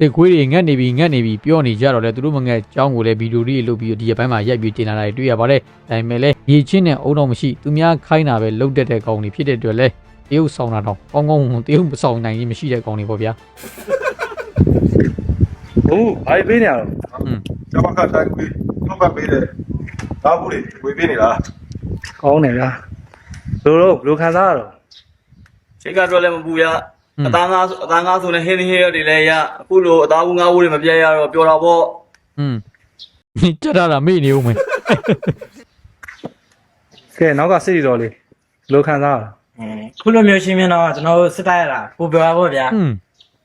ဒီခွေးတွေငတ်နေပြီငတ်နေပြီပြောနေကြတော့လေသူတို့မငတ်ကြောင်းကိုလည်းဗီဒီယိုတွေလုပ်ပြီးတော့ဒီရက်ပိုင်းမှာရိုက်ပြီးတင်လာတာတွေတွေ့ရပါတယ်ဒါပေမဲ့လည်းရေချင်းနဲ့အုံတော့မရှိသူများခိုင်းတာပဲလုတ်တက်တဲ့ကောင်တွေဖြစ်တဲ့အတွက်လည်းတရုပ်ဆောင်တာတော့ကောင်းကောင်းတရုပ်မဆောင်နိုင်ရင်မရှိတဲ့ကောင်တွေပေါ့ဗျာဘုံဘာပေးနေရတော့ကျမကတိုင်းကိုတော့ပတ်ပေးတယ်ဒါဘူးလေဝေးပေးနေတာကောင်းတယ်ဗျာဘယ်လိုတော့ဘယ်လိုခံစားရတော့ချိတ်ကတော့လည်းမပူရ အသားငါအသားငါဆိုလည်းဟင်းဟင်းရတွေလည်းရအခုလိုအသားဘူးငါးဘူးတွေမပြတ်ရတော့ပျော်တာပေါ့ อืมကြက်တာတာမေ့နေဦးမယ် ကဲနောက်ကစိတ်တော်လေးဘယ်လိုခံစားရတော့ ခုလိုမျိုးရှင်းပြတော့ကျွန်တော်တို့စစ်တိုက်ရတာပူပြောပါဗျာ อืม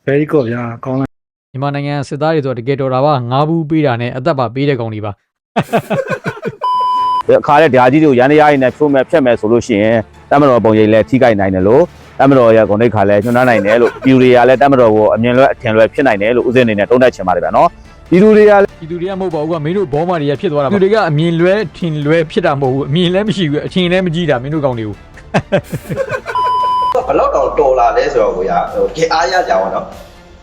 very good ဗျာကောင်းလား မြန်မာနိုင်ငံစစ်သားတွေဆိုတော့တကယ်တော်တာပါငါးဘူးပေးတာနဲ့အသက်ပါပေးတဲ့ကောင်တွေပါ အခါတဲ့ဓာကြီးတွေကိုရန်ရရည်နဲ့ဖြိုးမဲ့ဖြတ်မဲ့ဆိုလို့ရှိရင်တမတော်ပုံရိပ်လည်းထိခိုက်နိုင်တယ်လို့ တမတော်ရဲ့ဂုဏ်သိက္ခာလည်းညှို့နှံနိုင်တယ်လို့ပြည်သူတွေကလည်းတမတော်ကိုအမြင်လွဲအထင်လွဲဖြစ်နိုင်တယ်လို့ဥစဉ်အနေနဲ့တုံ့တက်ချင်ပါတယ်ဗျာနော်ပြည်သူတွေကလည်းဒီသူတွေကမဟုတ်ပါဘူးကမင်းတို့ဘောမာတွေကဖြစ်သွားတာပါသူတွေကအမြင်လွဲထင်လွဲဖြစ်တာမဟုတ်ဘူးအမြင်လည်းမရှိဘူးအထင်လည်းမကြည့်တာမင်းတို့ကောင်တွေကိုဘလောက်တော့တော်လာလဲဆိုတော့ကိုရဟိုကြအားရကြအောင်နော်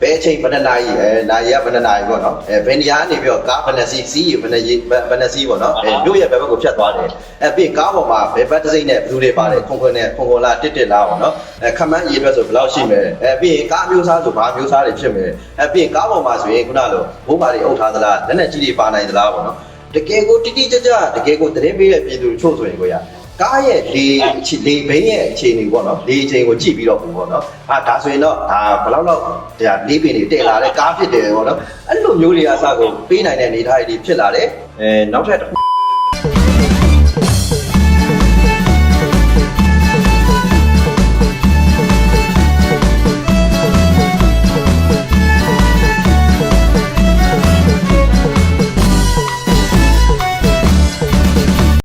ဘယ်အချိန်ဘယ်နှစ်နာရီအဲနာရီကဘယ်နှစ်နာရီပေါ့နော်အဲဘယ်နေရာကနေပြီးတော့ကားဘယ်နှစ်စီးစီးဘယ်နှစ်ရီဘယ်နှစ်စီးပေါ့နော်အဲမြို့ရဲ့ဘယ်ဘက်ကိုဖြတ်သွားတယ်အဲပြီးကားပေါ်မှာဘယ်ဘက်တစ်စိမ့်နဲ့ဘယ်သူတွေပါတယ်ခွန်ခွန်နဲ့ခွန်ခွန်လာတစ်တစ်လာပေါ့နော်အဲခမန်းရေးအတွက်ဆိုဘယ်လောက်ရှိမယ်အဲပြီးရင်ကားမျိုးစားဆိုဘာမျိုးစားတွေဖြစ်မယ်အဲပြီးရင်ကားပေါ်မှာဆိုရင်ခုနလိုဘိုးဘာတွေအုပ်ထားသလားလက်နဲ့ကြီးတွေပါနိုင်သလားပေါ့နော်တကယ်ကိုတိတိကျကျတကယ်ကိုသတင်းပေးတဲ့ပြည်သူတို့ချို့ဆိုရင်ကိုရ ကားရဲ့လေအခြေလေဘိန်းရဲ့အခြေအနေပေါ့နော်လေအချိန်ကိုကြည့်ပြီးတော့ပုံပေါ့နော်အာဒါဆိုရင်တော့ဒါဘယ်လောက်လောက်ဒါလေးပင်တွေတည့်လာတဲ့ကားဖြစ်တယ်ပေါ့နော်အဲ့လိုမျိုးတွေအစကိုပေးနိုင်တဲ့အနေအထားတွေဖြစ်လာတယ်အဲနောက်ထပ်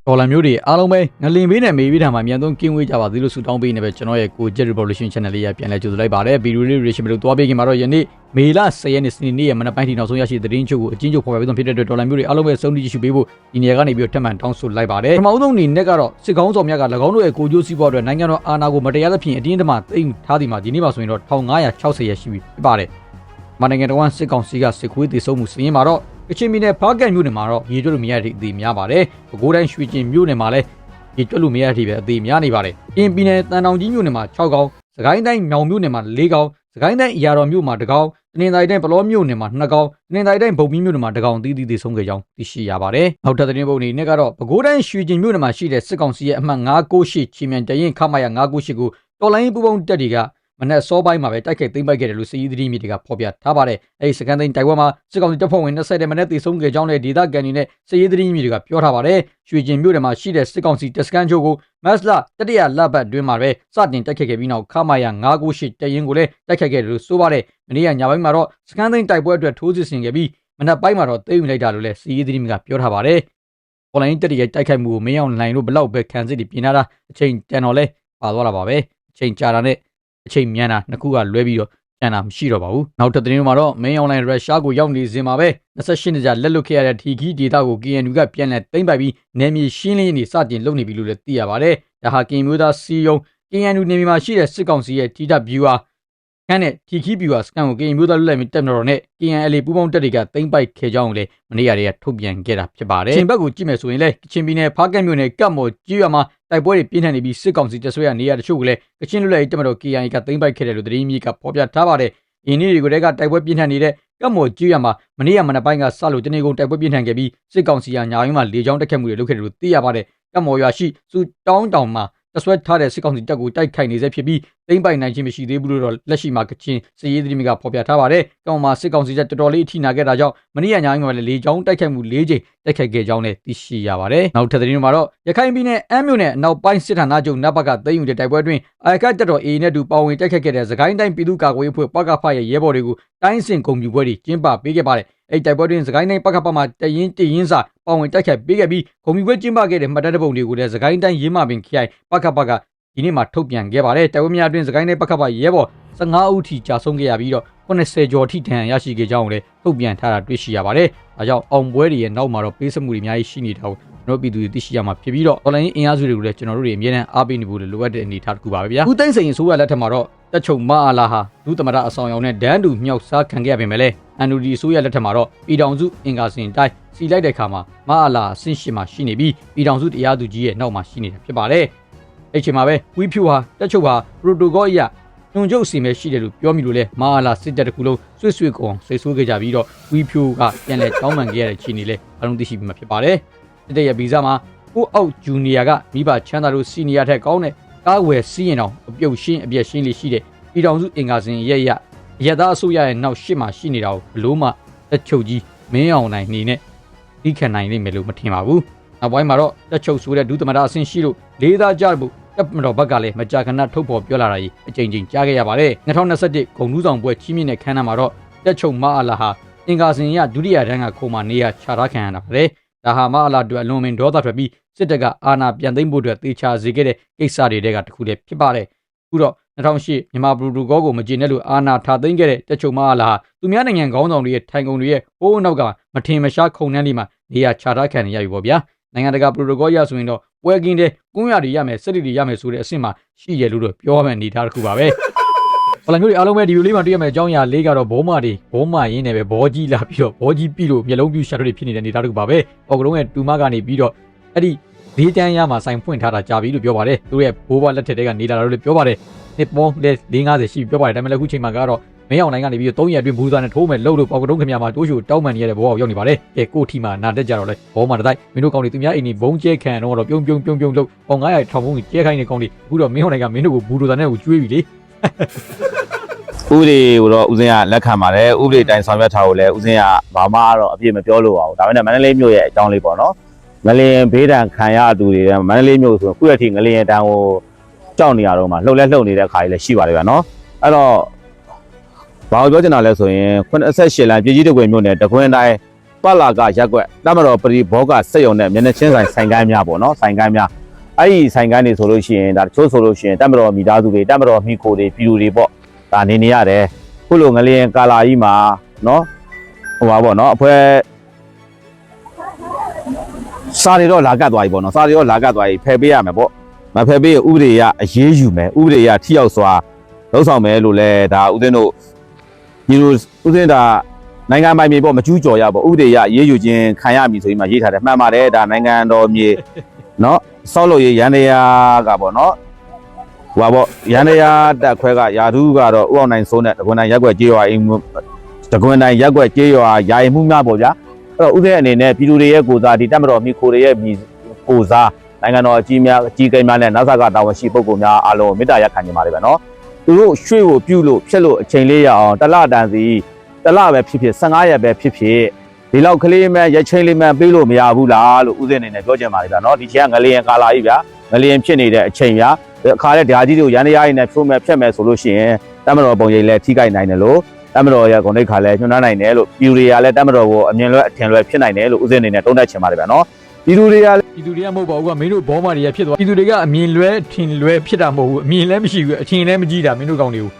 ဒေါ်လာမျိုးတွေအားလုံးပဲငလင်ပေးနဲ့မေးပြီးတာမှာအမြန်ဆုံးကင်းဝေးကြပါသေးလို့ဆုတောင်းပေးနေပဲကျွန်တော်ရဲ့ကို Jet Revolution Channel လေးရပြန်လဲကြိုဆိုလိုက်ပါတယ်ဗီဒီယိုလေး reaction လို့တွားပေးခင်မှာတော့ယနေ့မေလ10ရက်နေ့စနေနေ့ရဲ့မနက်ပိုင်းထိနောက်ဆုံးရရှိတဲ့သတင်းချုပ်ကိုအချင်းချုပ်ဖော်ပြပေးသွင်းဖြစ်တဲ့အတွက်ဒေါ်လာမျိုးတွေအားလုံးပဲစုံကြည့်ကြည့်ပေးဖို့ဒီနေရာကနေပြီးတော့ထပ်မံတောင်းဆိုလိုက်ပါတယ်ပထမဦးဆုံးအနေနဲ့ကတော့စစ်ကောင်းဆောင်များက၎င်းတို့ရဲ့ကိုကျိုးစီးပွားအတွက်နိုင်ငံတော်အာဏာကိုမတရားသဖြင့်အတင်းအဓမ္မသိမ်းထားသည်မှာဒီနေ့မှာဆိုရင်တော့1560ရက်ရှိပြီဖြစ်ပါတယ်မနိုင်ငံတော်ဝန်စစ်ကောင်စီကစစ်ခွေးတေဆုံးမှုစီးရင်မှာတော့ ။အချင်းမီနယ်ဖားကန်မြို့နယ်မှာတော့ရေကျွတ်လို့မရတဲ့အသေးများပါတယ်။ပဲခူးတိုင်းရွှေကျင်မြို့နယ်မှာလည်းရေကျွတ်လို့မရတဲ့အသေးပဲအသေးများနေပါတယ်။အင်းပြည်နယ်တန်တောင်ကြီးမြို့နယ်မှာ6ကောင်၊စကိုင်းတိုင်းမြောင်မြို့နယ်မှာ၄ကောင်၊စကိုင်းတိုင်းအရာတော်မြို့မှာ၁ကောင်၊တနင်္သာရီတိုင်းပလောမြို့နယ်မှာ၂ကောင်၊တနင်္သာရီတိုင်းဗုံမီမြို့နယ်မှာ၁ကောင်အသီးသီးသေဆုံးခဲ့ကြောင်းသိရှိရပါတယ်။နောက်ထပ်သတင်းပုံအနေနဲ့ကတော့ပဲခူးတိုင်းရွှေကျင်မြို့နယ်မှာရှိတဲ့စစ်ကောင်စီရဲ့အမှတ်998ချင်းမြန်တရင်ခမာယာ998ကိုတော်လိုင်းပူပေါင်းတက်တွေက မနက်စောပိုင်းမှာပဲတိုက်ခိုက်သိမ်းပိုက်ခဲ့တယ်လို့စီးရီးသတင်းမြေတွေကဖော်ပြထားပါတယ်။အဲဒီစကန်သိန်းတိုက်ပွဲမှာစစ်ကောင်စီတပ်ဖွဲ့ဝင်20တဲ့မနက်သေဆုံးခဲ့ကြောင်းလည်းဒေသခံတွေနဲ့စီးရီးသတင်းမြေတွေကပြောထားပါတယ်။ရွှေကျင်မြို့နယ်မှာရှိတဲ့စစ်ကောင်စီတပ်စကန်ချို့ကိုမတ်လတတိယလပတ်တွင်းမှာပဲစတင်တိုက်ခိုက်ခဲ့ပြီးနောက်ခမာယာ998တရင်ကိုလည်းတိုက်ခိုက်ခဲ့တယ်လို့ဆိုပါတယ်။မနေ့ကညပိုင်းမှာတော့စကန်သိန်းတိုက်ပွဲအတွက်ထိုးစစ်ဆင်ခဲ့ပြီးမနက်ပိုင်းမှာတော့သိမ်းယူလိုက်တာလို့လည်းစီးရီးသတင်းမြေကပြောထားပါတယ်။ online တက်ရဲ့တိုက်ခိုက်မှုကိုမင်းအောင်လှိုင်တို့ဘလောက်ပဲခံစစ်တွေပြင်လာတာအချိန်တန်တော်လဲပါသွားတာပါပဲအချိန်ကြာတာနဲ့ အချိန်မြန်တာနှစ်ခုကလွဲပြီးတော့ကျန်တာမရှိတော့ပါဘူးနောက်ထပ်သတင်းမှာတော့မင်းအောင်လှိုင်ရုရှားကိုရောက်နေစဉ်မှာပဲ28နှစ်ကြာလက်လွတ်ခဲ့ရတဲ့ထီခီဒေတာကို KNU ကပြန်လည်သိမ်းပိုက်ပြီးနယ်မြေရှင်းလင်းရေးနေစတင်လုပ်နေပြီလို့လည်းသိရပါတယ်ဒါဟာ KNU မျိုးသားစီယုံ KNU နယ်မြေမှာရှိတဲ့စစ်ကောင်စီရဲ့ TWR ခန်းနဲ့ထီခီဗျူဟာစကန်ကို KNU မျိုးသားလွတ်လပ်ရေးတပ်မတော်နဲ့ KNLA ပူးပေါင်းတပ်တွေကသိမ်းပိုက်ခဲ့ကြောင်းလည်းမနေ့ကတည်းကထုတ်ပြန်ခဲ့တာဖြစ်ပါတယ်ချင်းဘက်ကိုကြည့်မယ်ဆိုရင်လည်းကချင်ပြည်နယ်ဖားကတ်မြို့နယ်ကပ်မော်ကြီးရွာမှာတိုက်ပွဲတွေပြင်းထန်နေပြီးစစ်ကောင်စီတပ်ဆွဲရနေရတချို့ကလည်းကချင်လွတ်လပ်ရေးတပ်မတော် KIA ကသိမ်းပိုက်ခဲ့တယ်လို့သတင်းမြေကဖော်ပြထားပါတယ်။ယင်းနေ့တွေကိုတည်းကတိုက်ပွဲပြင်းထန်နေတဲ့ကပ်မော်ကြီးရွာမှာမနေ့ကမနက်ပိုင်းကစလို့တနေကုန်တိုက်ပွဲပြင်းထန်ခဲ့ပြီးစစ်ကောင်စီကညာရင်းမှာလေကြောင်းတက်ခတ်မှုတွေလုပ်ခဲ့တယ်လို့သိရပါတယ်။ကပ်မော်ရွာရှိစူတောင်းတောင်မှာတဆွဲထားတဲ့စစ်ကောင်စီတပ်ကိုတိုက်ခိုက်နေစေဖြစ်ပြီး သိမ်းပိုက်နိုင်ခြင်းမရှိသေးဘူးလို့တော့လက်ရှိမှာကချင်စည်ရေးသတင်းတွေကဖော်ပြထားပါတယ်။ကောင်းမှာစစ်ကောင်စီတပ်တော်တော်လေးအထိနာခဲ့တာကြောင့်မနေ့ကညပိုင်းမှာလည်းလေကြောင်းတိုက်ခိုက်မှု၄ကြိမ်တိုက်ခိုက်ခဲ့ကြောင်းလည်းသိရှိရပါတယ်။နောက်ထပ်သတင်းတွေမှာတော့ရခိုင်ပြည်နယ်အမ်းမြို့နယ်အနောက်ပိုင်းစစ်ဌာနချုပ်နပ်ဘကသိမ်းယူတဲ့တိုက်ပွဲအတွင်းအာကတ်တပ်တော် A နဲ့တူပါဝင်တိုက်ခိုက်ခဲ့တဲ့သခိုင်းတိုင်းပြည်သူ့ကာကွယ်ရေးအဖွဲ့ပကဖရဲ့ရဲဘော်တွေကိုတိုင်းစင်ကုန်ပြူပွဲတွေကျင်းပပေးခဲ့ပါတယ်။အဲ့တိုက်ပွဲတွင်သခိုင်းတိုင်းပကဖမှာတရင်တရင်စာပါဝင်တိုက်ခိုက်ပေးခဲ့ပြီးကုန်ပြူပွဲကျင်းပခဲ့တဲ့မှတ်တမ်းတစ်ပုံတွေကိုလည်းသခိုင်းတိုင်းရင်းမပင်ခရိုင်ပကဖက ဒီနေ့မှာထုတ်ပြန်ခဲ့ပါတယ်။တိုက်ပွဲများအတွင်းသခိုင်းတိုင်းပကဖရဲဘော်15ဦးထိကြာဆုံးခဲ့ရပြီးတော့80ကျော်ထိထန်ရရှိခဲ့ကြောင်းလည်းထုတ်ပြန်ထားတာတွေ့ရှိရပါတယ်။ဒါကြောင့်အောင်ပွဲတွေရဲ့နောက်မှာတော့ပေးစမှုတွေအများကြီးရှိနေတာကိုကျွန်တော်ပြည်သူတွေသိရှိရမှာဖြစ်ပြီးတော့ online အင်အားစုတွေကိုလည်းကျွန်တော်တို့တွေအမြဲတမ်းအားပေးနေဖို့လိုအပ်တဲ့အနေအထားတစ်ခုပါပဲဗျာ။ခုသိမ့်စိန်ဆိုရလက်ထက်မှာတော့တက်ချုပ်မအားလာဟာဒုသမရအဆောင်ရောင်နဲ့ဒန်းတူမြောက်စားခံခဲ့ရပေမဲ့လည်းအန်နူဒီဆိုရလက်ထက်မှာတော့ပြည်ထောင်စုအင်ကာစင်တိုင်းစီလိုက်တဲ့ခါမှာမအားလာအဆင့်ရှိမှရှိနေပြီးပြည်ထောင်စုတရားသူကြီးရဲ့နောက်မှာရှိနေတာဖြစ်ပါတယ်။ အဲ့ချိန်မှာပဲဝီဖြူဟာတက်ချုပ်ဟာပရိုတိုကောအရညွန်ချုပ်စီမဲရှိတယ်လို့ပြောမိလို့လဲမအားလာစစ်တပ်တစ်ခုလုံးဆွေ့ဆွေ့ကောင်ဆိတ်ဆိုးခဲ့ကြပြီးတော့ဝီဖြူကပြန်လဲတောင်းပန်ခဲ့ရတဲ့ခြေအနေလဲအလုံးသိရှိပြီးမှဖြစ်ပါတယ်။စစ်တပ်ရဲ့ဗီဇမှာကိုအောက်ဂျူနီယာကမိဘချမ်းသာတို့စီနီယာထက်ကောင်းတဲ့ကားဝယ်စီးရင်တော့အပြုတ်ရှင်းအပြက်ရှင်းလေးရှိတဲ့ပြည်တော်စုအင်ကာစင်ရဲ့ရရသားအစိုးရရဲ့နောက်ရှစ်မှာရှိနေတာကိုဘလို့မှတက်ချုပ်ကြီးမင်းအောင်နိုင်နေနဲ့ဒီခံနိုင်လိမ့်မယ်လို့မထင်ပါဘူး။ နောက်ပိုင်းမှာတော့တက်ချုပ်ဆိုတဲ့ဒုသမရအဆင့်ရှိလို့လေးသားကြဖို့တပ်မတော်ဘက်ကလည်းမကြာခဏထုတ်ဖော်ပြောလာတာကြီးအကြိမ်ကြိမ်ကြားခဲ့ရပါတယ်။2021ဂုံလူးဆောင်ပွဲကြီးမြင့်တဲ့ခန်းနာမှာတော့တက်ချုပ်မအားလာဟာအင်ကာစင်ရဒုတိယတန်းကခုံမနေရခြာထားခံရတာပါတယ်။ဒါဟာမအားလာတို့အလွန်မင်းဒေါသထွက်ပြီးစစ်တပ်ကအာဏာပြန်သိမ်းဖို့အတွက်တေချာစေခဲ့တဲ့ကိစ္စတွေတဲကတစ်ခုတည်းဖြစ်ပါတယ်။အခုတော့2008မြန်မာပရိုတိုကောကိုမကျေနပ်လို့အာဏာထားသိမ်းခဲ့တဲ့တက်ချုပ်မအားလာဟာသူများနိုင်ငံခေါင်းဆောင်တွေရဲ့ထိုင်ကုန်တွေရဲ့ဟိုးနောက်ကမထင်မရှားခုံနှန်းလေးမှာနေရာခြာထားခံနေရပြီပေါ့ဗျာ။ နိုင်ငံတကာပရိုတိုကောရဆိုရင်တော့ပွဲကင်းတဲ့ကွန်းရတွေရမယ်စက်တွေရမယ်ဆိုတဲ့အဆင့်မှာရှိရလို့တော့ပြောရမယ်အနေထားတစ်ခုပါပဲ။ဘလမျိုးတွေအားလုံးပဲဒီဗီဒီယိုလေးမှာတွေ့ရမယ့်အကြောင်းအရာလေးကတော့ဘောမာတွေဘောမာရင်းနဲ့ပဲဘောကြီးလာပြီးတော့ဘောကြီးပြီးလို့မျက်လုံးပြူရှာတွေဖြစ်နေတဲ့အနေထားတစ်ခုပါပဲ။အော်ကလုံးရဲ့တူမကနေပြီးတော့အဲ့ဒီဒေးတန်းရမှာစိုင်ဖွင့်ထားတာကြာပြီလို့ပြောပါတယ်။သူရဲ့ဘိုးဘွားလက်ထက်တွေကနေလာတာလို့လည်းပြောပါတယ်။နှစ်ပေါင်းလဲ50ရှိပြီပြောပါတယ်ဒါပေမဲ့လည်းအခုချိန်မှာကတော့ မင်းအောင်နိုင်ကနေပြီးတော့3ရက်အတွင်းဘူးသားနဲ့ထိုးမယ်လို့လို့ပေါကတုံးခင်ဗျာမှာတိုးရှိကိုတောင်းပန်နေရတဲ့ဘဝကိုရောက်နေပါတယ်။ကဲကိုထီမှာနာတက်ကြတော့လဲဘောမှာတတိုက်မင်းတို့ကောင်းတွေသူများအိမ်ကြီးဘုံကျဲခံတော့တော့ပြုံပြုံပြုံပြုံလို့ပေါင်900ထောင်ဘုံကြီးကျဲခိုင်းနေကောင်းတွေအခုတော့မင်းအောင်နိုင်ကမင်းတို့ကိုဘူးဒိုသားနဲ့ကိုကျွေးပြီလေဥပဒေကိုတော့ဦးစင်းကလက်ခံပါတယ်ဥပဒေတိုင်းဆောင်ရွက်ထားကိုလည်းဦးစင်းကဘာမှတော့အပြည့်မပြောလို့ပါဘူးဒါပေမဲ့မန္တလေးမြို့ရဲ့အကြောင်းလေးပေါ့နော်ငလင်ဘေးဒဏ်ခံရသူတွေလည်းမန္တလေးမြို့ဆိုခုရက်ထိငလင်တန်းကိုကြောက်နေရတော့မှလှုပ်လဲလှုပ်နေတဲ့ခါကြီးလည်းရှိပါတယ်ဗျာနော်အဲ့တော့ ဘာလို့ပြောချင်တာလဲဆိုရင်88လမ်းပြည်ကြီးတကွေမြို့နယ်တခွင်တိုင်းပတ်လာကရက်ွက်တမတော်ပရိဘောကစက်ရုံနဲ့မျက်နှာချင်းဆိုင်ဆိုင်ကိုင်းများပေါ့နော်ဆိုင်ကိုင်းများအဲ့ဒီဆိုင်ကိုင်းတွေဆိုလို့ရှိရင်ဒါတချို့ဆိုလို့ရှိရင်တမတော်မိသားစုတွေတမတော်မိခိုတွေပြည်သူတွေပေါ့ဒါနေနေရတယ်ခုလိုငလျင်ကာလာကြီးမှာနော်ဟိုပါပေါ့နော်အဖွဲစာတွေတော့လာကတ်သွားပြီပေါ့နော်စာတွေတော့လာကတ်သွားပြီဖယ်ပေးရမယ်ပေါ့မဖယ်ပေးဥပဒေရအရေးယူမယ်ဥပဒေရထိရောက်စွာလှုပ်ဆောင်မယ်လို့လဲဒါဥသိန်းတို့ ညီတို့ဦးသိန်းဒါနိုင်ငံပိုင်မြေပေါ့မကျူးကျော်ရပေါ့ဥပဒေရအရေးယူခြင်းခံရမည်ဆိုပြီးမှရေးထားတယ်မှန်ပါတယ်ဒါနိုင်ငံတော်မြေเนาะဆောက်လို့ရရန်တရားကပေါ့เนาะ ဟိုပါပေါ့ရန်တရားတက်ခွဲကယာဓုကတော့ဥအောင်နိုင်စိုးနဲ့တကွန်တိုင်းရက်ွက်ကြေးရွာအိမ်မှုတကွန်တိုင်းရက်ွက်ကြေးရွာယာယီမှုများပေါ့ဗျာအဲ့တော့ဥစဉ်အနေနဲ့ပြည်သူတွေရဲ့ကိုစားဒီတက်မတော်မိခိုတွေရဲ့မိကိုစားနိုင်ငံတော်အကြီးများအကြီးကိန်းများနဲ့NASA ကတာဝန်ရှိပုဂ္ဂိုလ်များအားလုံးမေတ္တာရပ်ခံနေပါတယ်ဗျာနော် သူတို့ရွှေ့ကိုပြုတ်လို့ဖြက်လို့အချိန်လေးရအောင်တလတန်စီတလပဲဖြစ်ဖြစ်15ရက်ပဲဖြစ်ဖြစ်ဒီလောက်ကလေးမဲ့ရက်ချင်းလေးမဲ့ပေးလို့မရဘူးလားလို့ဥစဉ်အနေနဲ့ပြောချင်ပါတယ်ဗျာနော်ဒီချိန်ကငလျင်ကာလာကြီးဗျာငလျင်ဖြစ်နေတဲ့အချိန်ဗျာအခါတဲ့ဓာကြီးတွေကိုရန်တရားရည်နဲ့ဖြိုးမဲ့ဖြတ်မဲ့ဆိုလို့ရှိရင်တမတော်ပုံရိပ်လည်းထိခိုက်နိုင်တယ်လို့တမတော်ရဲ့ဂုဏ်သိက္ခာလည်းညှို့နှမ်းနိုင်တယ်လို့ပြည်သူတွေကလည်းတမတော်ကိုအမြင်လွဲအထင်လွဲဖြစ်နိုင်တယ်လို့ဥစဉ်အနေနဲ့တုံးတက်ချင်ပါတယ်ဗျာနော် ပြည်သူတွေကလည်းပြည်သူတွေကမဟုတ်ပါဘူးကမင်းတို့ဘောမာတွေကဖြစ်သွားပြည်သူတွေကအမြင်လွဲထင်လွဲဖြစ်တာမဟုတ်ဘူးအမြင်လည်းမရှိဘူးအထင်လည်းမကြည့်တာမင်းတို့ကောင်းတွေကို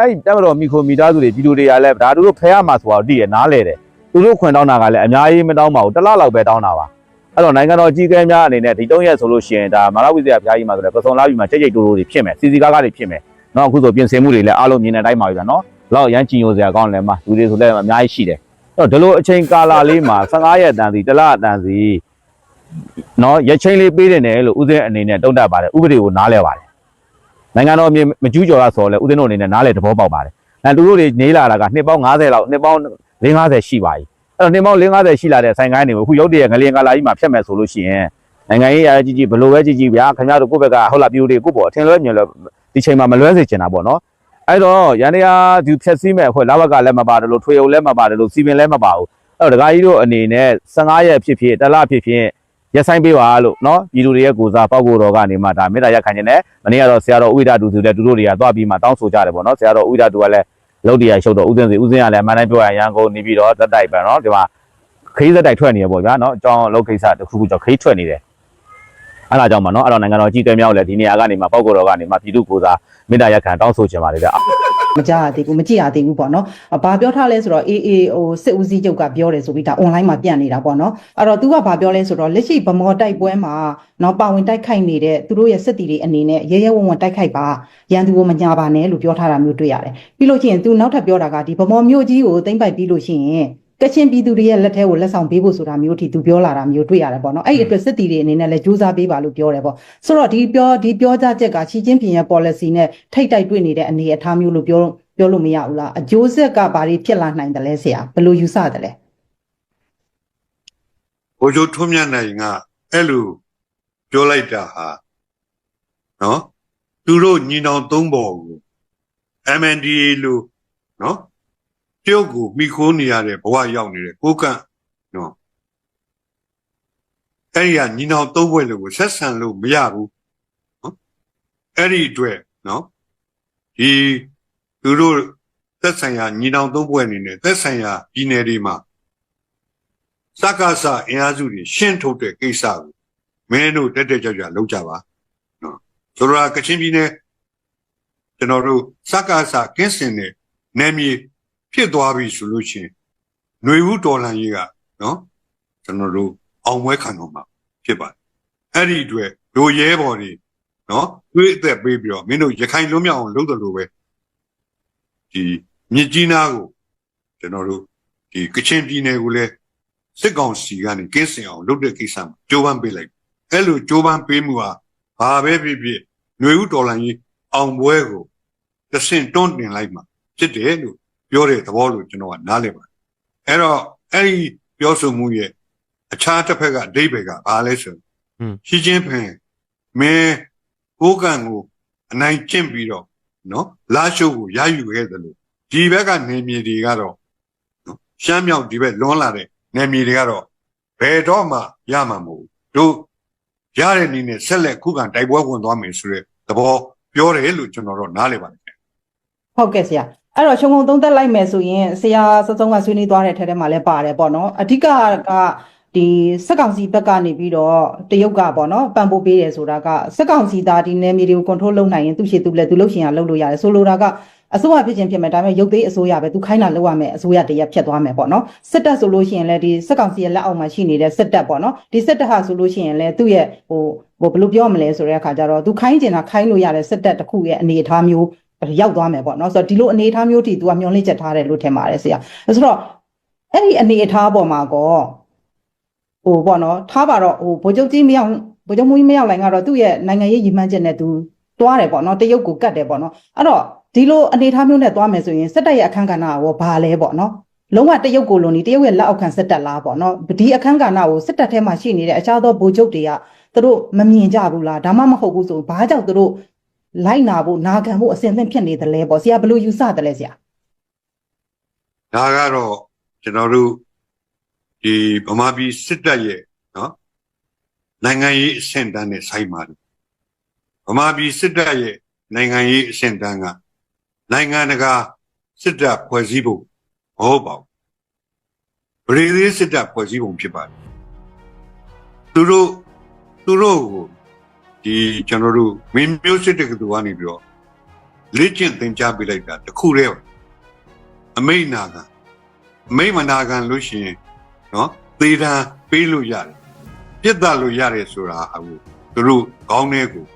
အဲ့ဒီတမတော်မိခိုမိသားစုတွေပြည်သူတွေကလည်းဒါတို့ဖဲရမှာဆိုတော့တည်ရနားလေတယ်သူတို့ခွန်တောင်းတာကလည်းအများကြီးမတောင်းပါဘူးတစ်လလောက်ပဲတောင်းတာပါအဲ့တော့နိုင်ငံတော်ကြီးကဲများအနေနဲ့ဒီတုံးရက်ဆိုလို့ရှိရင်ဒါမာရဝိဇ္ဇာဘုရားကြီးမှာဆိုလည်းပစုံလာပြီမှာကြိတ်ကြိတ်တိုးတိုးတွေဖြစ်မယ်စီစီကားကားတွေဖြစ်မယ်နော်အခုဆိုပြင်ဆင်မှုတွေလည်းအားလုံးမြင်တဲ့အတိုင်းပါပြီဗျာနော်လောက်ရမ်းကြည်ညိုစရာကောင်းတယ်မှာလူတွေဆိုလည်းအများကြီးရှိတယ်အဲ့ တော့ဒီလိုအချိန်ကာလလေးမှာ15ရက်တန်စီတစ်လတန်စီနော်ရက်ချင်းလေးပေးတယ်နဲ့လို့ဥစဉ်အနေနဲ့တုံးတက်ပါတယ်ဥပဒေကိုနားလဲပါတယ်နိုင်ငံတော်အမြင်မကျူးကျော်ရဆိုတော့လေဥစဉ်တို့အနေနဲ့နားလဲသဘောပေါက်ပါတယ်အဲသူတို့တွေနေလာတာကနှစ်ပေါင်း90လောက်နှစ်ပေါင်း50ရှိပါပြီအဲ့တော့နေမောင်း50ရှိလာတဲ့ဆိုင်ကိုင်းတွေကိုအခုရုပ်တရက်ငလျင်ကာလာကြီးမှာဖြတ်မယ်ဆိုလို့ရှိရင်နိုင်ငံရေးအရာကြီးကြီးဘယ်လိုပဲကြီးကြီးဗျာခင်ဗျားတို့ကိုယ့်ဘက်ကဟုတ်လားပြည်သူတွေကိုယ့်ပေါ်အထင်လွဲမြင်လွဲဒီချိန်မှာမလွဲစေချင်တာပေါ့နော် အဲ့တော့ရန်တရားဒီဖြတ်စည်းမဲ့အဖွဲ့လာဘကလည်းမပါတယ်လို့ထွေအုပ်လည်းမပါတယ်လို့စီပင်လည်းမပါဘူးအဲ့တော့ဒကာကြီးတို့အနေနဲ့15ရက်ဖြစ်ဖြစ်တစ်လဖြစ်ဖြစ်ရက်ဆိုင်ပေးပါလို့နော်ပြည်သူတွေရဲ့ကိုစားပောက်ကိုတော်ကနေမှဒါမေတ္တာရက်ခံခြင်းနဲ့မနေ့ကတော့ဆရာတော်ဥိဒါတူသူတဲ့သူတို့တွေကသွားပြီးမှတောင်းဆိုကြတယ်ပေါ့နော်ဆရာတော်ဥိဒါတူကလည်းလုတ်တရားရှုပ်တော့ဥစဉ်စီဥစဉ်ကလည်းအမှန်တိုင်းပြောရရင်ရန်ကုန်နေပြီးတော့တက်တိုက်ပဲနော်ဒီမှာ ခရီးသက်တိုက်ထွက်နေရပေါ့ဗျာเนาะအကြောင်းလောက်ကိစ္စတစ်ခုခုကြောင့်ခရီးထွက်နေတယ် အဲ့ဒါကြောင့်ပါနော်အဲ့တော့နိုင်ငံတော်ကြီးကဲမြောက်လည်းဒီနေရာကနေမှပေါက်ကော်တော်ကနေမှပြည်သူကိုစားမေတ္တာရက်ခံတောင်းဆိုချင်ပါတယ်ဗျမကြရသေးဘူးမကြည့်ရသေးဘူးပေါ့နော်။ဘာပြောထားလဲဆိုတော့ AA ဟိုစစ်ဦးစီးချုပ်ကပြောတယ်ဆိုပြီးဒါ online မှာပြန့်နေတာပေါ့နော်။အဲ့တော့ तू ကဘာပြောလဲဆိုတော့လက်ရှိဗမော်တိုက်ပွဲမှာနော်ပါဝင်တိုက်ခိုက်နေတဲ့သူတို့ရဲ့စစ်တီတွေအနေနဲ့ရဲရဲဝံ့ဝံ့တိုက်ခိုက်ပါရန်သူကိုမညာပါနဲ့လို့ပြောထားတာမျိုးတွေ့ရတယ်။ပြီးလို့ရှိရင် तू နောက်ထပ်ပြောတာကဒီဗမော်မြို့ကြီးကိုသိမ့်ပိုက်ပြီးလို့ရှိရင် ကချင်ပြည်သူတွေရဲ့လက်ထဲကိုလက်ဆောင်ပေးဖို့ဆိုတာမျိုးထိသူပြောလာတာမျိုးတွေ့ရတယ်ပေါ့နော်အဲ့ဒီအတွက်စစ်တီတွေအနေနဲ့လည်းစူးစမ်းပေးပါလို့ပြောတယ်ပေါ့ဆိုတော့ဒီပြောဒီပြောကြချက်ကရှီကျင်းပင်ရဲ့ policy နဲ့ထိတ်တိုက်တွေ့နေတဲ့အနေအထားမျိုးလို့ပြောပြောလို့မရဘူးလားအကျိုးဆက်ကဘာတွေဖြစ်လာနိုင်တယ်လဲဆရာဘယ်လိုယူဆတယ်လဲဘိုးချုပ်ထွန်းမြတ်နိုင်ကအဲ့လိုပြောလိုက်တာဟာနော်သူတို့ညီနောင်သုံးပေါ်ကို MNDA လို့နော် ပြုတ်ကိုမိခိုးနေရတဲ့ဘဝရောက်နေတဲ့ကိုကန့်နော်အဲ့ဒီကညီနောင်သုံးဘွဲ့လို့ကိုဆက်ဆံလို့မရဘူးနော်အဲ့ဒီအတွက်နော်ဒီသူတို့သက်ဆိုင်ရာညီနောင်သုံးဘွဲ့အနေနဲ့သက်ဆိုင်ရာပြည်နယ်တွေမှာစကားစအင်အားစုတွေရှင်းထုတ်တဲ့ကိစ္စကိုမင်းတို့တက်တက်ကြွကြွလုပ်ကြပါနော်ဆိုတော့ကချင်ပြည်နယ်ကျွန်တော်တို့စကားစကင်းစင်တဲ့နယ်မြေ ဖြစ်သွားပြီဆိုလို့ရှိရင်ຫນွေဦးတော်လန်ကြီးကနော်ကျွန်တော်တို့အောင်ပွဲခံတော့မှာဖြစ်ပါတယ်အဲ့ဒီအတွက်ဒိုရဲဘော်တွေနော်တွေးအသက်ပေးပြီးတော့မင်းတို့ရခိုင်လွတ်မြောက်အောင်လုပ်တယ်လို့ပဲဒီမြစ်ကြီးနားကိုကျွန်တော်တို့ဒီကချင်ပြည်နယ်ကိုလည်း စစ်ကောင်စီကနေကင်းစင်အောင်လုပ်တဲ့ကိစ္စမှာကြိုးပမ်းပေးလိုက်အဲ့လိုကြိုးပမ်းပေးမှုဟာဘာပဲဖြစ်ဖြစ်ຫນွေဦးတော်လိုင်းကြီးအောင်ပွဲကိုတဆင့်တွန်းတင်လိုက်မှာဖြစ်တယ်လို့ ပြောတဲ့သဘောလို့ကျွန်တော်ကနားလည်ပါတယ်အဲ့တော့အဲ့ဒီပြောဆိုမှုရဲ့အခြားတစ်ဖက်ကအဓိပ္ပာယ်ကဘာလဲဆိုရင်ရှင်းချင်းဖင်မင်းကိုကံကိုအနိုင်ကျင့်ပြီးတော့နော်လာရှုပ်ကိုရယူခဲ့တယ်လို့ဒီဘက်ကနေမြေတွေကတော့နော်ရှမ်းမြောက်ဒီဘက်လွန်လာတဲ့နယ်မြေတွေကတော့ဘယ်တော့မှရမှာမဟုတ်ဘူးတို့ရတဲ့နည်းနဲ့ဆက်လက်ခုခံတိုက်ပွဲဝင်သွားမယ်ဆိုတဲ့သဘောပြောတယ်လို့ကျွန်တော်တို့နားလည်ပါတယ်ခင်ဗျဟုတ်ကဲ့ဆရာ အဲ့တော့ခြုံငုံသုံးသက်လိုက်မယ်ဆိုရင်ဆရာစစုံကဆွေးနွေးသွားတဲ့ထဲထဲမှာလည်းပါတယ်ပေါ့နော်အဓိကကဒီစက်ကောင်စီဘက်ကနေပြီးတော့တရုတ်ကပေါ့နော်ပံ့ပိုးပေးတယ်ဆိုတာကစက်ကောင်စီသားဒီနယ်မြေတွေကို control လုပ်နိုင်ရင်သူ့ရှိသူလည်းသူလုပ်ရှင်ရလုပ်လို့ရတယ်ဆိုလိုတာကအစိုးရဖြစ်ခြင်းဖြစ်မယ်ဒါပေမဲ့ရုပ်သေးအစိုးရပဲသူခိုင်းတာလုပ်ရမယ်အစိုးရတရက်ဖြစ်သွားမယ်ပေါ့နော်စစ်တပ်ဆိုလို့ရှိရင်လည်းဒီစက်ကောင်စီရဲ့လက်အောက်မှာရှိနေတဲ့စစ်တပ်ပေါ့နော်ဒီစစ်တပ်ဟာဆိုလို့ရှိရင်လည်းသူ့ရဲ့ဟိုဟိုဘယ်လိုပြောမလဲဆိုတဲ့အခါကျတော့သူခိုင်းကျင်တာခိုင်းလို့ရတဲ့စစ်တပ်တစ်ခုရဲ့အနေအထားမျိုး ရောက်သွားမယ်ပေါ့နော်ဆိုတော့ဒီလိုအနေအထားမျိုးထိ तू ကမျောလင့်ချက်ထားတယ်လို့ထင်ပါတယ်ဆရာဆိုတော့အဲ့ဒီအနေအထားပေါ်မှာကောဟိုပေါ့နော်ထားပါတော့ဟိုဗိုလ်ချုပ်ကြီးမရောက်ဗိုလ်ချုပ်မူကြီးမရောက်လိုင်ကတော့သူ့ရဲ့နိုင်ငံရေးရည်မှန်းချက်နဲ့ तू တွားတယ်ပေါ့နော်တရုတ်ကိုကတ်တယ်ပေါ့နော်အဲ့တော့ဒီလိုအနေအထားမျိုးနဲ့တွားမယ်ဆိုရင်စစ်တပ်ရဲ့အခန်းကဏ္ဍကဘာလဲပေါ့နော်လုံးဝတရုတ်ကိုလိုနီတရုတ်ရဲ့လက်အောက်ခံစစ်တပ်လားပေါ့နော်ဒီအခန်းကဏ္ဍကိုစစ်တပ်ထဲမှာရှိနေတဲ့အခြားသောဗိုလ်ချုပ်တွေကသူတို့မမြင်ကြဘူးလားဒါမှမဟုတ်ဘူးဆိုဘာကြောင့်သူတို့ လိုက်နာဖို့နာခံဖို့အစင်သင့်ဖြစ်နေတယ်လဲပေါ့ဆရာဘယ်လိုယူဆတယ်လဲဆရာဒါကတော့ကျွန်တော်တို့ဒီဗမာပြည်စစ်တပ်ရဲ့နော်နိုင်ငံရေးအဆင့်တန်းနဲ့ဆိုင်ပါတယ်ဗမာပြည်စစ်တပ်ရဲ့နိုင်ငံရေးအဆင့်တန်းကနိုင်ငံတကာစစ်တပ်ဖွဲ့စည်းပုံမဟုတ်ပါဘူးဗြိတိန်စစ်တပ်ဖွဲ့စည်းပုံဖြစ်ပါတယ်သူတို့သူတို့ကို ဒီကျွန်တော်တို့မင်းမျိုးစစ်တပ်ကတူကနေပြီးတော့လေ့ကျင့်သင်ကြားပေးလိုက်တာတခုတည်းပါအမိန့်နာခံမိမ့်မနာခံလို့ရှိရင်နော်သေတံပေးလို့ရတယ်ပြစ်ဒတ်လို့ရတယ်ဆိုတာဟာကိုသူတို့ခေါင်းထဲကို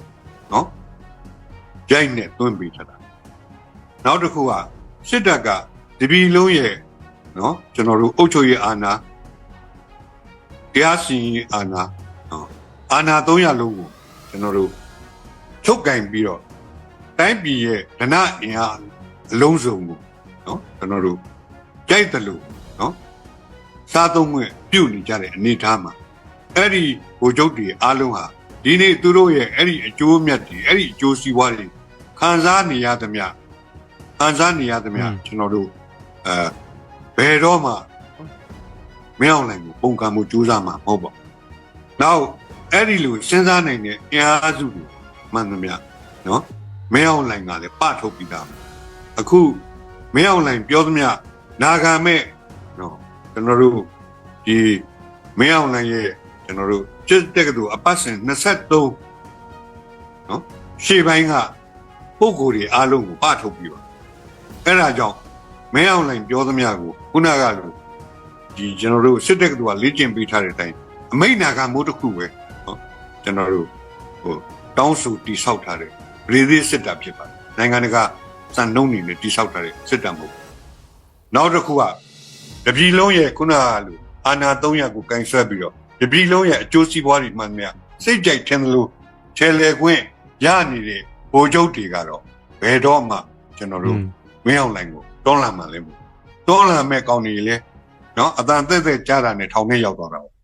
နော်ကြိုက်နဲ့တွန်းပေးထားတာနောက်တစ်ခုကစစ်တပ်ကတပီလုံးရဲ့နော်ကျွန်တော်တို့အုပ်ချုပ်ရေးအာဏာတရားစီရင်ရေးအာဏာနော်အာဏာ300လုံးကို ကျွန်တော်တို့ချုပ်ကင်ပြီးတော့တိုင်းပြည်ရဲ့ဒဏအင်အားအလုံးစုံကိုနော်ကျွန်တော်တို့ကြိုက်တယ်လို့နော်စားသုံးခွင့်ပြုတ်နေကြတဲ့အနေအထားမှာအဲ့ဒီဟိုကျုပ်တွေအားလုံးဟာဒီနေ့သူတို့ရဲ့အဲ့ဒီအကျိုးအမြတ်တွေအဲ့ဒီအကျိုးစီးပွားတွေခံစားနေရသမျှခံစားနေရသမျှကျွန်တော်တို့အဲဘယ်တော့မှမင်းအောင်လိုင်ကိုပုံကံမှုကြိုးစားမှာမဟုတ်ပါဘူး။နောက် အဲ့ဒီလိုစဉ်းစားနိုင်တဲ့အင်အားစုတွေမှန်သမျှနော်မင်းအောင်လိုင်ကလည်းပထုတ်ပြီးသား။အခုမင်းအောင်လိုင်ပြောသမျှနာဂံမဲ့နော်ကျွန်တော်တို့ဒီမင်းအောင်နိုင်ရဲ့ကျွန်တော်တို့စစ်တက်ကတူအပတ်စဉ်23နော်ရှေ့ပိုင်းကပုံကိုယ်တွေအားလုံးကိုပထုတ်ပြီးပါအဲ့ဒါကြောင့်မင်းအောင်လိုင်ပြောသမျှကိုခုနကလိုဒီကျွန်တော်တို့စစ်တပ်ကတူကလေ့ကျင့်ပေးထားတဲ့အတိုင်းအမိတ်နာခံမိုးတစ်ခုပဲနော် ကျွန်တော်တို့ဟိုတောင်းဆိုတိဆောက်ထားတဲ့ရေသေးစစ်တပ်ဖြစ်ပါတယ်နိုင်ငံတကာစံနှုန်းနေနဲ့တိဆောက်ထားတဲ့စစ်တပ်မဟုတ်ဘူးနောက်တစ်ခုကတပြည်လုံးရဲ့ခုနကလိုအာဏာ300ကိုကင်ဆယ်ပြီးတော့တပြည်လုံးရဲ့အကျိုးစီးပွားတွေမှန်များစိတ်ကြိုက်ထင်တယ်လို့ချဲလေခွင့်ရနေတဲ့ဗိုလ်ချုပ်တွေကတော့ဘယ်တော့မှကျွန်တော်တို့မင်းအောင်လိုင်ကိုတွန်းလှန်မှလည်းမဟုတ်တွန်းလှန်မဲ့ကောင်းနေလေနော်အတန်သက်သက်ကြားတာနဲ့ထောင်ထဲရောက်သွားတာပေါ့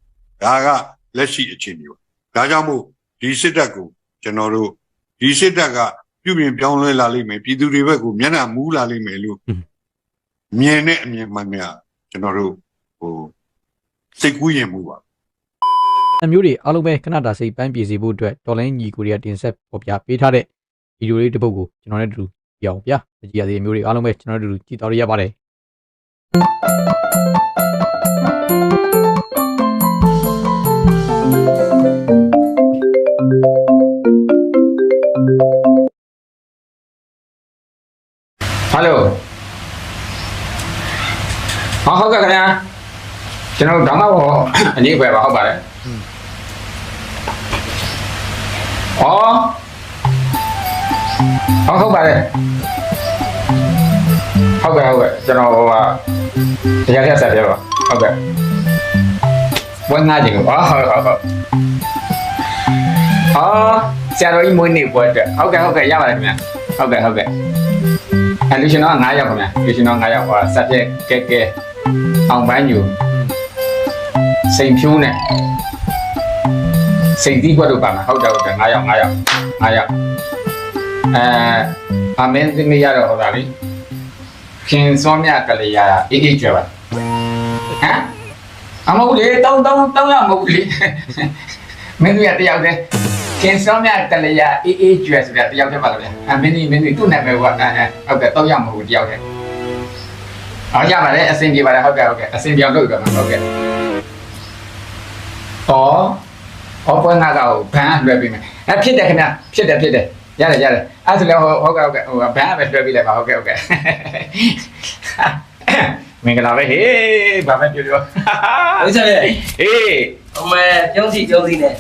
ဒါကလက်ရှိအခြေအနေပေါ့ ဒါကြောင့်မို့ဒီစစ်တပ်ကိုကျွန်တော်တို့ဒီစစ်တပ်ကပြုပြင်ပြောင်းလဲလာလိမ့်မယ်ပြည်သူတွေဘက်ကမျက်နှာမူးလာလိမ့်မယ်လို့မြင်တဲ့အမြင်မှန်များကျွန်တော်တို့ဟိုစိတ်ကူးရင်မှုပါအမျိုးတွေအားလုံးပဲခဏတာစိတ်ပန်းပြေစီဖို့အတွက်ဒေါ်လာညီကိုရီးယားတင်ဆက်ပေါ်ပြပေးထားတဲ့ဗီဒီယိုလေးတစ်ပုဒ်ကိုကျွန်တော်နဲ့အတူကြည့်အောင်ဗျာ။ကြည့်ရသေးအမျိုးတွေအားလုံးပဲကျွန်တော်တို့အတူကြည့်တော်ရရပါတယ်။ Hello ဟောဟုတ်ကဲ့ခင်ဗျာကျွန်တော်ဓမ္မဘောအနည်းပဲပါဟုတ်ပါတယ်ဩဟောဟုတ်ပါတယ်ဟုတ်ကဲ့ဟုတ်ကဲ့ကျွန်တော်ဟိုဟာတရားရဆက်ပြပါဟုတ်ကဲ့ဝန်ငါကြီးကိုဟောဟုတ်ဟုတ်ဟုတ်အော်ဆရာတော်ကြီးမွေးနေ့ပွဲအတွက်ဟုတ်ကဲ့ဟုတ်ကဲ့ရပါတယ်ခင်ဗျာဟုတ်ကဲ့ဟုတ်ကဲ့ အဲလူရှင်တော့9ယောက်ခင်ဗျာလူရှင်တော့9ယောက်ဟောစက်ပြက်ကဲကဲအောင်ပန်းညူစိန်ဖြိုးနဲ့စိန်တီးကွက်တို့ပါမှာဟုတ်တယ်ဟုတ်တယ်9ယောက်9ယောက်9ယောက်အဲအမင်းသမီးရတော့ဟောတာလေခင်စောမြကလေးရအေးအေးကြွယ်ပါဟမ်အမဟုတ်လေတောင်းတောင်းတောင်းရမဟုတ်လေမင်းတို့ရတယောက်တည်း ခင်စောမြကလေးရအေးအေးကြွယ်ဆိုတဲ့တယောက်တည်းပါလားဗျအမင်းကြီးမင်းကြီးသူ့နာမည်ကအဲအဲဟုတ်ကဲ့တောင်းရမဟုတ်တယောက်တည်းအောင်ရပါတယ်အဆင်ပြေပါတယ်ဟုတ်ကဲ့ဟုတ်ကဲ့အဆင်ပြေအောင်လုပ်ကြပါမယ်ဟုတ်ကဲ့ဩဩပွဲငါကောဘန်းလွှဲပေးမယ်အဲဖြစ်တယ်ခင်ဗျဖြစ်တယ်ဖြစ်တယ်ရတယ်ရတယ်အဲ့ဆိုလည်းဟုတ်ကဲ့ဟုတ်ကဲ့ဟိုဘန်းပဲလွှဲပေးလိုက်ပါဟုတ်ကဲ့ဟုတ်ကဲ့မင်္ဂလာပဲဟေးဘာပဲပြောပြောဟုတ်ဆက်ရဲ့ဟေးအမေကျုံးစီကျုံးစီနဲ့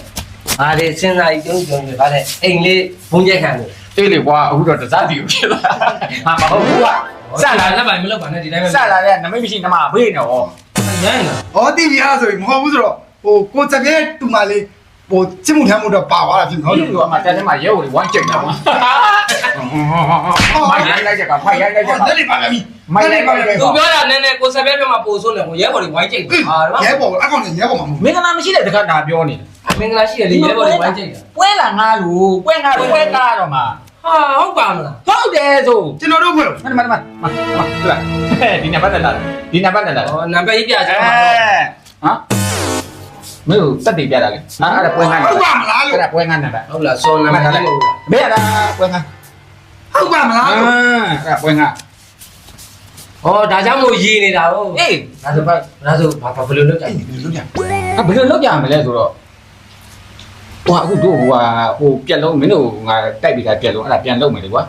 ဘာလေစဉ်းစားကြီးကျုံးစီကျုံးစီဗါတဲ့အိမ်လေးဘုံကျက်ခံလို့တေးလေကွာအခုတော့တစားတီကိုဖြစ်လာဟာမဟုတ်ဘူးကစလာလက်ပိုင်မလုပ်ပါနဲ့ဒီတိုင်းပဲစလာတဲ့နမိတ်မရှိနမဖေးနေဟောရမ်းလား။အော်တိပြီအားဆိုရင်မဟုတ်ဘူးဆိုတော့ဟိုကိုစက်ပြဲတူမလေးဟိုစစ်မှုထမ်းမှုတော့ပါသွားတာဖြစ်ဟုတ်နော်တယ်ကွာမတက်တယ်မှာရဲဝင်ဝမ်းကျိတ်တာကွာမိုက်ရိုက်လိုက်ကြကဖိုက်ရိုက်လိုက်ကြက။လက်လေးပါပြီ။မိုက်ရိုက်လိုက်ကြကသူပြောတာနည်းနည်းကိုဆက်ပြဲပြမှာပို့ဆိုးနေကိုရဲဘော်တွေဝိုင်းကြိတ်တာဟာတော့ရဲပေါ်အကောင်နဲ့ရဲပေါ်မှာမဟုတ်မင်္ဂလာမရှိတဲ့တခါတာပြောနေတယ် မင်္ဂလာရှိတယ်လေရဲဘော်တွေဝိုင်းကြိတ်တာပွဲလာငါလို့ပွဲငါလို့ပွဲကားတော့မှာဟာဟုတ်ပါမလားဟုတ်တယ်ဆို။ကျွန်တော်တို့ဖွဲ့လို့မမမမမဟုတ်လားဒီနံပါတ်နဲ့လာဒီနံပါတ်နဲ့လာဟောနံပါတ်ကြီးပြချအဲင်ပါဟမ်မင်းတို့တက်တည်ပြတာလေဟာအဲ့ဒါပွဲငါဟုတ်ပါမလားအဲ့လို့ဒါပွဲငါနဲ့ပဲဟုတ်လားစောနံပါတ်ကြီးမဟုတ်လားဘယ်လာပွဲငါဟုတ်ပါမလားအာလို့အဲ့ဒါပွဲငါဟောဒါကြောင့်မို့ရေးနေတာဟုတ်အေးဒါဆိုဘာဒါဆိုဘာဘယ်လိုလုပ်ကြလဲဒီလိုကြဘယ်လိုလုပ်ကြမလဲဆိုတော့ ဟိုအခုတို့ဟိုဟာဟိုပြက်လုံးမင်းတို့ငါတိုက်ပြီးတာပြက်လုံးအဲ့ဒါပြန်လုပ်မယ်လေကွာ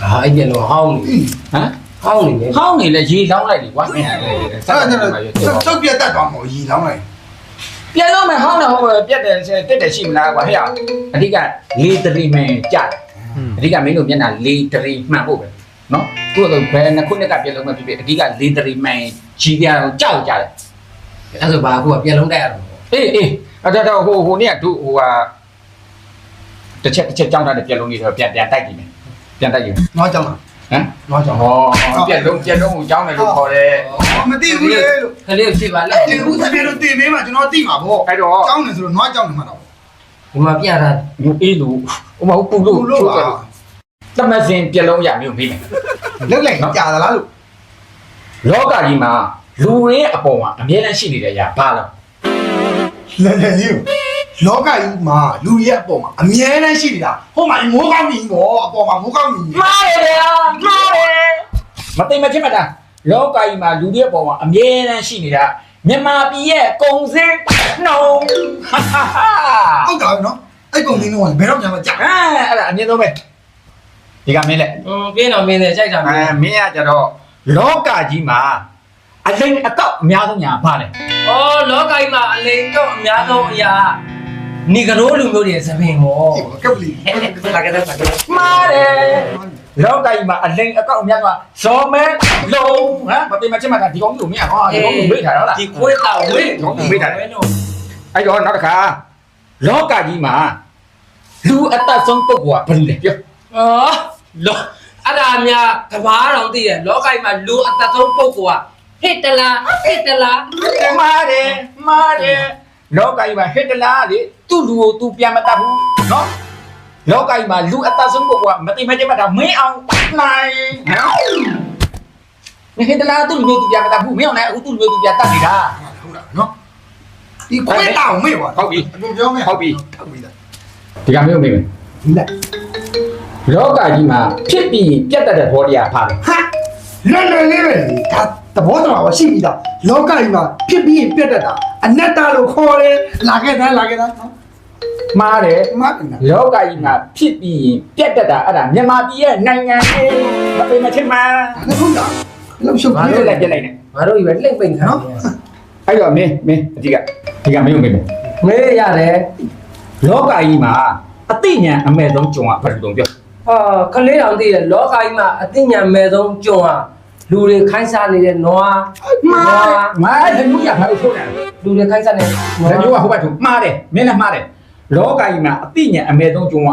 ဟာအဲ့ပြန်တော့ဟောင်းနေဟမ်ဟောင်းနေလေဟောင်းနေလဲရေလောင်းလိုက်လေကွာမင်းအဲ့။အဲ့ဒါကျွန်တော်စုပ်ပြတ်တတ်သွားမှာရီလောင်းလိုက်ပြက်လုံးမယ်ဟောင်းတယ်ဟိုပြက်တယ်တက်တယ်ရှိမလားကွာဟဲ့အဓိကလေးတရီမယ်ကြတယ်အဓိကမင်းတို့မျက်နှာလေးတရီမှန်ဖို့ပဲနော်သူ့တော့ဘယ်နှစ်ခုနှစ်ကပြက်လုံးမယ်ဖြစ်ဖြစ်အဓိကလေးတရီမယ်ကြီးပြတော့ကြောက်ကြတယ်အဲ့ဆိုဘာအခုကပြန်လုံးတိုက်ရတော့အေးအေး အဲ့တော့ဟိုဟိုနေ့ကတို့ဟိုဟာတစ်ချက်တစ်ချက်ကြောင်းထားတဲ့ပြက်လုံးလေးတော့ပြန်ပြန်တိုက်ကြည့်မယ်ပြန်တိုက်ကြည့်။နွားကြောင်လားဟမ်။နွားကြောင်ဟောပြက်လုံးပြက်လုံးကိုကြောင်းတယ်လို့ခေါ်တယ်။အော်မသိဘူးလေလို့ခလေးကိုကြည့်ပါလေ။ဒီဦးစက်ပြဲလို့တင်ပေးမှကျွန်တော်သိမှာပေါ့အဲ့တော့။ကြောင်းနေဆိုတော့နွားကြောင်နေမှာတော့ဒီမှာပြတာလူအေးလူဟိုမဟုတ်ပူလို့ဘူးလို့ပါတမစင်ပြက်လုံးရမျိုးပြီးမယ်။လုတ်လိုက်ကြာသလားလို့လောကကြီးမှာလူရင်းအပေါ်မှာအမြဲတမ်းရှိနေတဲ့အရာဘာလဲ လဲလဲလေးလောကကြီးမှာလူရဲ့အပေါ်မှာအမြဲတမ်းရှိနေတာဟိုမှာမိုးကောင်းနေပေါ့အပေါ်မှာမိုးကောင်းနေမှားတယ်ဗျာမှားတယ်မသိမချင်းမတာလောကကြီးမှာလူတွေအပေါ်မှာအမြဲတမ်းရှိနေတာမြန်မာပြည်ရဲ့ကုံစင်းနှုံဟာဟာဟာဟုတ်တာနော်အဲ့ကုန်တင်းတော့ဘယ်တော့မှမကြအဲအဲ့ဒါအမြင်ဆုံးပဲဒီကမင်းလက်อืมပြင်းတော့မင်းနဲ့ကြိုက်တာမအဲင်းမင်းကကြတော့လောကကြီးမှာ အလိမ်အကောက်အများဆုံးညာဘာလဲဩလောကကြီးမှာအလိန်တော့အများဆုံးအရာနီကရိုးလူမျိုးတွေသပင်မောကပ်လီလာကြတဲ့ပါတော့မှားတယ်လောကကြီးမှာအလိမ်အကောက်အများဆုံးဇော်မဲလုံးဟမ်မသိမချင်မှာဒီကောင်ကြီးကိုမင်းဟောဒီကောင်ကြီးမိထားတော့လားဒီခွေးတောက်ဝေးဒီကောင်ကြီးမိထားတယ်အဲ့တော့နောက်တစ်ခါလောကကြီးမှာလူအသက်ဆုံးပုဂ္ဂိုလ်ကဘယ်လိုလဲပြောဩလောအဲ့ဒါများကဘာတော်သိရလောကကြီးမှာလူအသက်ဆုံးပုဂ္ဂိုလ်က ဟစ်တလာဟစ်တလာမားတယ်မားတယ်လောကကြီးမှာဟစ်တလာလေသူ့လူကိုသူပြန်မတတ်ဘူးနော်လောကကြီးမှာလူအသက်ဆုံးပုဂ္ဂိုလ်ကမတိမကျမတာမင်းအောင်နိုင်နော်မဟစ်တလာသူ့လူကိုသူပြန်မတတ်ဘူးမင်းအောင်လည်းအခုသူ့လူကိုသူပြန်တတ်နေတာဟုတ်လားနော်ဒီခွဲတောင်မေ့ပါဟုတ်ပြီအကုန်ပြောမယ်ဟုတ်ပြီဟုတ်ပြီဒီကမျိုးမေ့မယ်ဒီလက်လောကကြီးမှာဖြစ်ပြီးပြတ်တတ်တဲ့ဘောတရားဖားတယ်ဟာလွယ်လွယ်လေးပဲဒါ သဘောတော်ပါရှိပြီသားလောကကြီးမှာဖြစ်ပြီးရင်ပြတ်တတ်တာအနတ္တလို့ခေါ်တယ်လာခဲ့သားလာခဲ့သားနော်မှားတယ်မှတ်တယ်လောကကြီးမှာဖြစ်ပြီးရင်ပြတ်တတ်တာအဲ့ဒါမြန်မာပြည်ရဲ့နိုင်ငံရေးမသိမချင်မှာဒါဟုတ်လားလောက်ရှုပ်ဘာပြေးလို့လဲပြစ်လိုက်နေငါတို့ကြီးပဲလှိမ့်ပိန်ခံနေရအဲ့တော့မင်းမင်းအဓိကဒီကမင်းကိုမေးမယ်မေးရတယ်လောကကြီးမှာအသိဉာဏ်အမဲ့ဆုံးကြုံကဘာလို့ပြောဟာကလေးတောင်သိတယ်လောကကြီးမှာအသိဉာဏ်မဲ့ဆုံးကြုံဟာ လူတွေခိုင်းစားနေတဲ့နွားမှားတယ်မှားတယ်လူရဘာလို့ဆိုနေလဲလူတွေခိုင်းစားနေနွားဒါမျိုးကဟိုဘက်မှားတယ်မင်းလည်းမှားတယ်လောကကြီးမှာအသိဉာဏ်အမဲ့ဆုံးကြုံက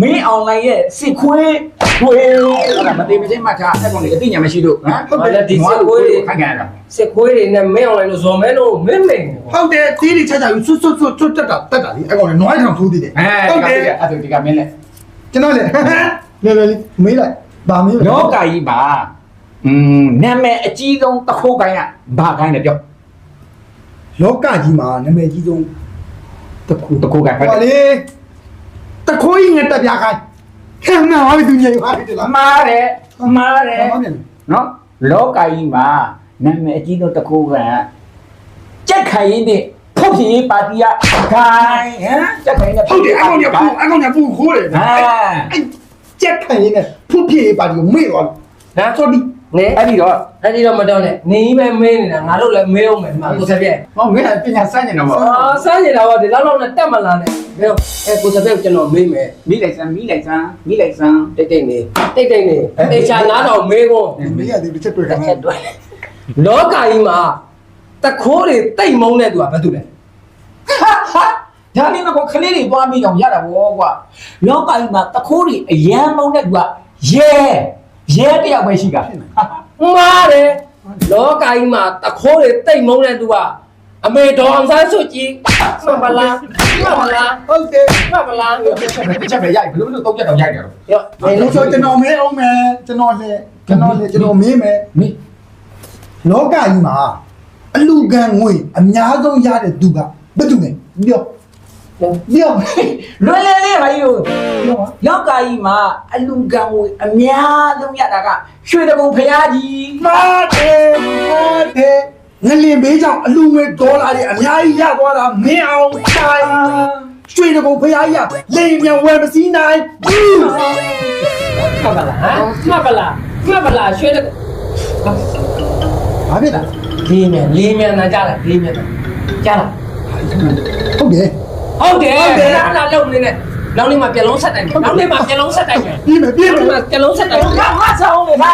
မင်းအွန်လိုင်းရဲ့စစ်ခွေးခွေးအဲ့ဒါမသိမချင်းမှတ်ထားအဲ့ကောင်လေအသိဉာဏ်မရှိလို့ဟမ်ခိုင်းခံရတာစစ်ခွေးတွေနဲ့မင်းအောင်လိုက်လို့ဇော်မဲလို့မင်းမိန်ဟုတ်တယ်တီးတီချာချာယူဆွတ်ဆွတ်ဆွတ်ဆွတ်တက်တာတက်တာလေအဲ့ကောင်လေနွားထောင်ထိုးသေးတယ်အဲဟုတ်ဒီတယ်ကအဲ့ဒါဒီကမင်းလည်းကျွန်တော်လေလေလေလေးမေးလိုက်ဗာမေးလောကကြီးမှာ อืมနာမည်အကြီးဆုံးတစ်ခုကိုင်းကဘာကိုင်းလဲပြောလောကကြီးမှာနာမည်ကြီးဆုံးတစ်ခုတစ်ခုကိုင်းဟောလေတခိုးကြီးငက်တက်ပြခိုင်းခံနာပါပြီသူညင်ပါပြီလားမှားတယ်မှားတယ်ဟုတ်တယ်နော်လောကကြီးမှာနာမည်အကြီးဆုံးတစ်ခုကကြက်ခိုင်ရင်နဲ့ဖုတ်ဖြည်ပါတီကဂိုင်းဟမ်ကြက်ခိုင်နဲ့ဟုတ်တယ်အကောင်ညာပူအကောင်ညာပူခိုးတယ်ဟာအဲ့ကြက်ခံရင်းနဲ့ဖုတ်ပြေပါဒီကိုမေ့သွားနော်ဆိုဒီ နေအဲ့ဒီတော့အဲ့ဒီတော့မတော့နဲ့နေကြီးပဲမင်းနေတာငါတို့လည်းမေးအောင်မယ်ဒီမှာကိုစပြက်ဟောမင်းပညာစမ်းနေတော့ဗောအာစမ်းနေတာပေါ့ဒီလောက်လောက်နဲ့တက်မလာနဲ့ဘယ်အဲကိုစပြက်ကျွန်တော်မေးမယ်မိလိုက်စမ်းမိလိုက်စမ်းမိလိုက်စမ်းတိတ်တိတ်နေတိတ်တိတ်နေတေချာနားတော်မေးဖို့မေးရသေးတယ်ချက်တွေ့တခံက်ရချက်တွဲလောကကြီးမှာတခိုးတွေတိတ်မုန်းတဲ့သူကဘာတူလဲဒါလေးတော့ခလေးတွေသွားပြီးတော့ရတာဗောကွာလောကကြီးမှာတခိုးတွေအရန်မုန်းတဲ့သူကရဲ ရဲတယောက်ပဲရှိတာမှားတယ်လောကကြီးမှာတခိုးတွေတိတ်မုန်းတဲ့သူကအမေတော်အောင်ဆန်းစုကြည်မှန်ပါလားမှန်ပါလားဟုတ်တယ်မှန်ပါလားတစ်ချက်ပဲတစ်ချက်ပဲရိုက်ဘယ်လိုလုပ်တော့ပြတ်တော့ရိုက်တယ်တော့ရောမင်းလို့လို့ဆိုကျွန်တော်မေးအောင်မယ်ကျွန်တော်လေကျွန်တော်လေကျွန်တော်မေးမယ်မိလောကကြီးမှာအလူကံငွေအများဆုံးရတဲ့သူကဘယ်သူလဲပြော ပြောလွယ်လွယ်လေးပါယူလောကကြီးမှာအလူကံကိုအများဆုံးရတာကရွှေတကုံဖရာကြီးမာတယ်မာတယ်ငလင်ဘေးကြောင့်အလူငွေဒေါ်လာတွေအများကြီးရသွားတာမင်းအောင်တိုင်းရွှေတကုံဖရားကြီးကလေမြန်ဝယ်မစည်းနိုင်ဘူးမှတ်ပါလားဟမ်မှတ်ပါလားမှတ်ပါလားရွှေတဘာဖြစ်လဲလေးမြန်လေးမြန်နာကြလားလေးမြန်နာကြားလားဟုတ်တယ် ဟုတ်တယ်လာလာလုံနေနဲ့နောက်နေ့မှပြလုံးဆက်တိုင်မယ်နောက်နေ့မှပြလုံးဆက်တိုင်မယ်ပြီးမယ်ပြီးနောက်မယ်နေ့မှပြလုံးဆက်တိုင်မယ်ငါငါဆောင်နေပါ